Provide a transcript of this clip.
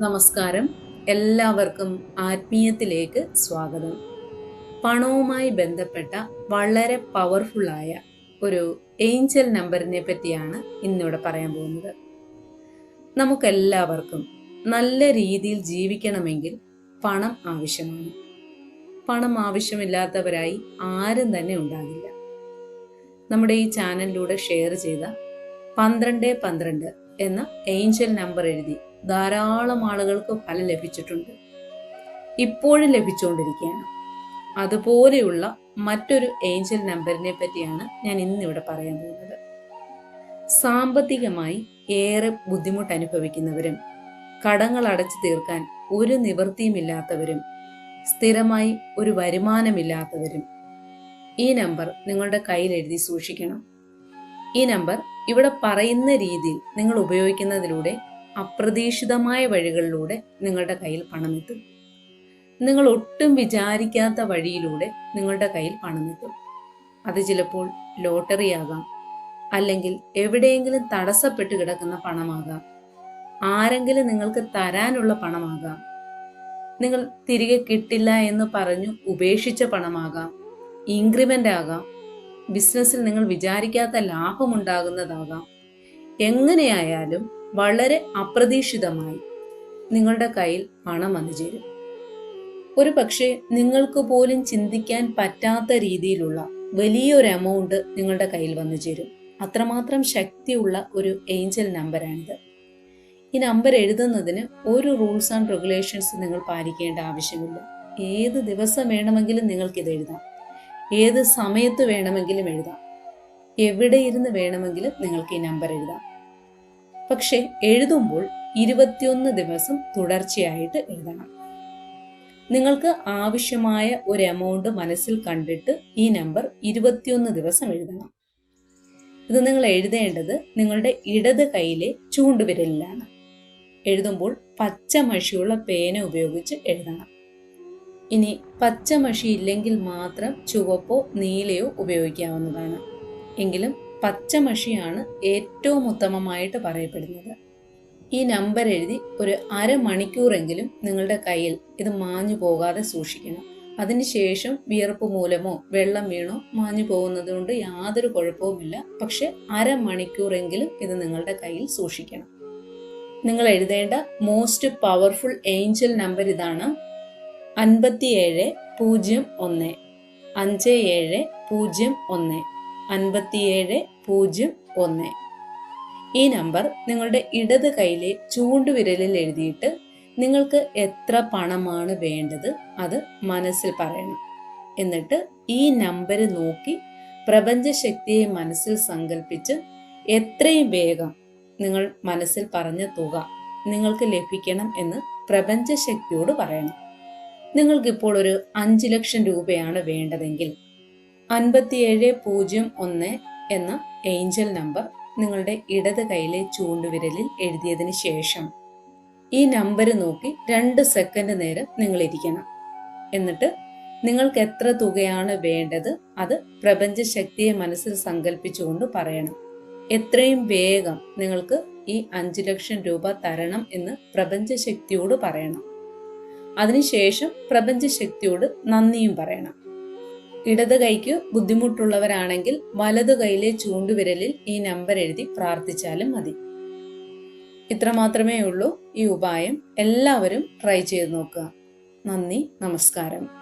നമസ്കാരം. എല്ലാവർക്കും ആത്മീയത്തിലേക്ക് സ്വാഗതം. പണവുമായി ബന്ധപ്പെട്ട വളരെ പവർഫുള്ളായ ഒരു ഏഞ്ചൽ നമ്പറിനെ പറ്റിയാണ് ഇന്നിവിടെ പറയാൻ പോകുന്നത്. നമുക്കെല്ലാവർക്കും നല്ല രീതിയിൽ ജീവിക്കണമെങ്കിൽ പണം ആവശ്യമാണ്. പണം ആവശ്യമില്ലാത്തവരായി ആരും തന്നെ ഉണ്ടാകില്ല. നമ്മുടെ ഈ ചാനലിലൂടെ ഷെയർ ചെയ്ത പന്ത്രണ്ട് പന്ത്രണ്ട് എന്ന ഏഞ്ചൽ നമ്പർ എഴുതി ധാരാളം ആളുകൾക്ക് ഫലം ലഭിച്ചിട്ടുണ്ട്. ഇപ്പോഴും ലഭിച്ചുകൊണ്ടിരിക്കുകയാണ്. അതുപോലെയുള്ള മറ്റൊരു ഏഞ്ചൽ നമ്പറിനെ പറ്റിയാണ് ഞാൻ ഇന്നിവിടെ പറയാൻ പോകുന്നത്. സാമ്പത്തികമായി ഏറെ ബുദ്ധിമുട്ട് അനുഭവിക്കുന്നവരും കടങ്ങൾ അടച്ചു തീർക്കാൻ ഒരു നിവൃത്തിയുമില്ലാത്തവരും സ്ഥിരമായി ഒരു വരുമാനമില്ലാത്തവരും ഈ നമ്പർ നിങ്ങളുടെ കയ്യിൽ എഴുതി സൂക്ഷിക്കണം. ഈ നമ്പർ ഇവിടെ പറയുന്ന രീതിയിൽ നിങ്ങൾ ഉപയോഗിക്കുന്നതിലൂടെ അപ്രതീക്ഷിതമായ വഴികളിലൂടെ നിങ്ങളുടെ കയ്യിൽ പണമെത്തും. നിങ്ങൾ ഒട്ടും വിചാരിക്കാത്ത വഴിയിലൂടെ നിങ്ങളുടെ കയ്യിൽ പണമെത്തും. അത് ചിലപ്പോൾ ലോട്ടറി ആകാം അല്ലെങ്കിൽ എവിടെയെങ്കിലും തടസ്സപ്പെട്ട് കിടക്കുന്ന പണമാകാം. ആരെങ്കിലും നിങ്ങൾക്ക് തരാനുള്ള പണമാകാം. നിങ്ങൾ തിരികെ കിട്ടില്ല എന്ന് പറഞ്ഞു ഉപേക്ഷിച്ച പണമാകാം ഇൻക്രിമെന്റ് ആകാം ബിസിനസ്സിൽ നിങ്ങൾ വിചാരിക്കാത്ത ലാഭമുണ്ടാകുന്നതാകാം. എങ്ങനെയായാലും വളരെ അപ്രതീക്ഷിതമായി നിങ്ങളുടെ കയ്യിൽ പണം വന്നു ചേരും. ഒരു പക്ഷേ നിങ്ങൾക്ക് പോലും ചിന്തിക്കാൻ പറ്റാത്ത രീതിയിലുള്ള വലിയൊരു എമൗണ്ട് നിങ്ങളുടെ കയ്യിൽ വന്നു ചേരും. അത്രമാത്രം ശക്തിയുള്ള ഒരു ഏഞ്ചൽ നമ്പറാണിത് ഈ നമ്പർ എഴുതുന്നതിന് ഒരു റൂൾസ് ആൻഡ് റെഗുലേഷൻസ് നിങ്ങൾ പാലിക്കേണ്ട ആവശ്യമില്ല. ഏത് ദിവസം വേണമെങ്കിലും നിങ്ങൾക്കിത് എഴുതാം. ഏത് സമയത്ത് വേണമെങ്കിലും എഴുതാം. എവിടെ ഇരുന്ന് വേണമെങ്കിലും നിങ്ങൾക്ക് ഈ നമ്പർ എഴുതാം. പക്ഷെ എഴുതുമ്പോൾ ഇരുപത്തിയൊന്ന് ദിവസം തുടർച്ചയായിട്ട് എഴുതണം. നിങ്ങൾക്ക് ആവശ്യമായ ഒരു എമൗണ്ട് മനസ്സിൽ കണ്ടിട്ട് ഈ നമ്പർ ഇരുപത്തിയൊന്ന് ദിവസം എഴുതണം. ഇത് നിങ്ങൾ എഴുതേണ്ടത് നിങ്ങളുടെ ഇടത് കൈയിലെ ചൂണ്ടുവിരലിലാണ്. എഴുതുമ്പോൾ പച്ച മഷിയുള്ള പേന ഉപയോഗിച്ച് എഴുതണം. ഇനി പച്ച മഷി ഇല്ലെങ്കിൽ മാത്രം ചുവപ്പോ നീലയോ ഉപയോഗിക്കാവുന്നതാണ്. എങ്കിലും പച്ച മഷിയാണ് ഏറ്റവും ഉത്തമമായിട്ട് പറയപ്പെടുന്നത്. ഈ നമ്പർ എഴുതി ഒരു അരമണിക്കൂറെങ്കിലും നിങ്ങളുടെ കയ്യിൽ ഇത് മാഞ്ഞു പോകാതെ സൂക്ഷിക്കണം. അതിനുശേഷം വിയർപ്പ് മൂലമോ വെള്ളം വീണോ മാഞ്ഞു പോകുന്നത് കൊണ്ട് യാതൊരു കുഴപ്പവുമില്ല. പക്ഷെ അരമണിക്കൂറെങ്കിലും ഇത് നിങ്ങളുടെ കയ്യിൽ സൂക്ഷിക്കണം. നിങ്ങൾ എഴുതേണ്ട മോസ്റ്റ് പവർഫുൾ ഏഞ്ചൽ നമ്പർ ഇതാണ് അൻപത്തിയേഴ് പൂജ്യം ഒന്ന് അഞ്ച് ഏഴ് പൂജ്യം ഒന്ന് അൻപത്തിയേഴ് പൂജ്യം ഒന്ന്. ഈ നമ്പർ നിങ്ങളുടെ ഇടത് കൈയിലെ ചൂണ്ടുവിരലിൽ എഴുതിയിട്ട് നിങ്ങൾക്ക് എത്ര പണമാണ് വേണ്ടത് അത് മനസ്സിൽ പറയണം. എന്നിട്ട് ഈ നമ്പർ നോക്കി പ്രപഞ്ചശക്തിയെ മനസ്സിൽ സങ്കല്പിച്ച് എത്രയും വേഗം നിങ്ങൾ മനസ്സിൽ പറഞ്ഞ തുക നിങ്ങൾക്ക് ലഭിക്കണം എന്ന് പ്രപഞ്ചശക്തിയോട് പറയണം. നിങ്ങൾക്കിപ്പോൾ ഒരു അഞ്ച് ലക്ഷം രൂപയാണ് വേണ്ടതെങ്കിൽ അൻപത്തിയേഴ് പൂജ്യം ഒന്ന് എന്ന ഏഞ്ചൽ നമ്പർ നിങ്ങളുടെ ഇടത് കൈയിലെ ചൂണ്ടുവിരലിൽ എഴുതിയതിന് ശേഷം. ഈ നമ്പർ നോക്കി രണ്ട് സെക്കൻഡ് നേരം നിങ്ങൾ ഇരിക്കണം എന്നിട്ട് നിങ്ങൾക്ക് എത്ര തുകയാണ് വേണ്ടത് അത് പ്രപഞ്ച ശക്തിയെ മനസ്സിൽ സങ്കല്പിച്ചുകൊണ്ട് പറയണം. എത്രയും വേഗം നിങ്ങൾക്ക് ഈ അഞ്ചു ലക്ഷം രൂപ തരണം എന്ന് പ്രപഞ്ച ശക്തിയോട് പറയണം. അതിനുശേഷം പ്രപഞ്ച ശക്തിയോട് നന്ദിയും പറയണം. ഇടത് കൈക്ക് ബുദ്ധിമുട്ടുള്ളവരാണെങ്കിൽ വലതു കൈയിലെ ചൂണ്ടുവിരലിൽ ഈ നമ്പർ എഴുതി പ്രാർത്ഥിച്ചാലും മതി. ഇത്ര മാത്രമേ ഉള്ളൂ ഈ ഉപായം. എല്ലാവരും ട്രൈ ചെയ്ത് നോക്കുക. നന്ദി നമസ്കാരം.